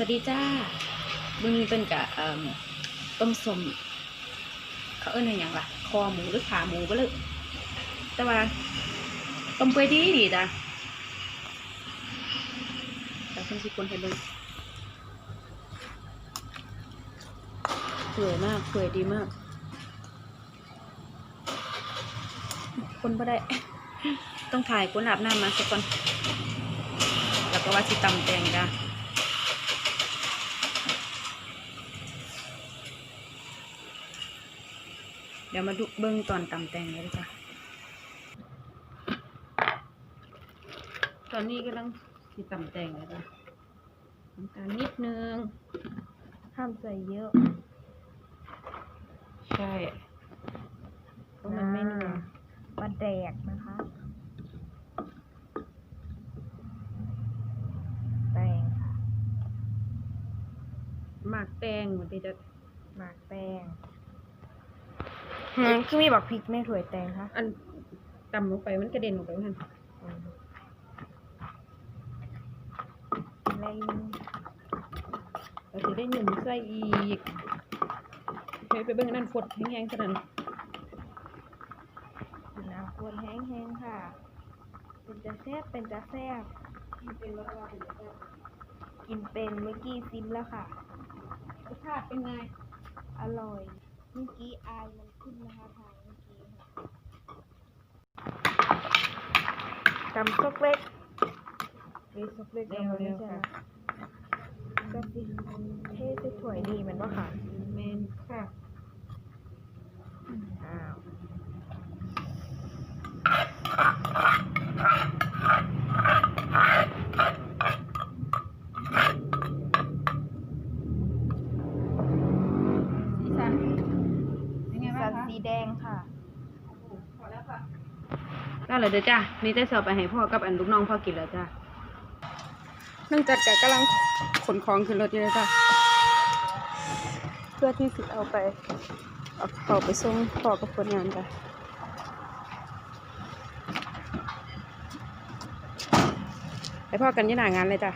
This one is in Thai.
สวัสดีจ้ามึงเป็นกะต้มสมเขาเอิ้นว่าหยังล่ะ คอหมูหรือขาหมูก็เลยแต่ว่าต้มเปื่อยดีดีจ้ะแต่คนสิคนให้เบิ่งเปื่อยมากเปื่อยดีมาก คนบ่ได้ ต้องถ่ายคนอาบน้ำมาสักก่อนแล้วก็ว่าสิตำแตงจ้ะ เดี๋ยวมาดูเบิ้งตอนตำแตงเลยจ้ะตอนนี้กำลังสิตำแตงเลยจ้ะน้ำตาลนิดนึงห้ามใส่เยอะ ใช่เพราะมันไม่นัวปลาแดกนะคะแตงค่ะหมากแตงมันจะหมากแตง หืมคือมีบักพริกในถ้วยแตงคะอันตำลงไปมันกระเด็นออกไปมันอืมอะไรเราจะได้หนุ่มใส่อีกไปไปเบิ้งอันนั่นฟดแห้งๆซะนั่นน้ำข้นแห้งๆค่ะ เป็นจะแซ่บเป็นจะแซ่บกินเป็นเมื่อกี้ซิมแล้วค่ะรสชาติเป็นไง อร่อยเมื่อกี้อายมันขึ้นนะคะทางเมื่อกี้ค่ะตำซกเล็กหรือซกเล็กเร็วๆไม่ใช่ค่ะนะก็สิเทใส่ถ้วยดีมันว่าค่ะแมนค่ะ อ้าว สีสัน เป็นไงบ้าสังนคะสีแดงค่ะได้เลยเด้อจ้านี่ได้สอบไปให้พ่อกับอันลูกน้องพ่อกินแล้วจ้านั่งจัดกับกำลังขนของขึ้นรถอยู่เลยจ้าเพื่อที่สิเอาไปเอาเขาไปส่งพ่อกับคนงานจ้ะไปพ่อกันยี่หนางานเลยจ้ะ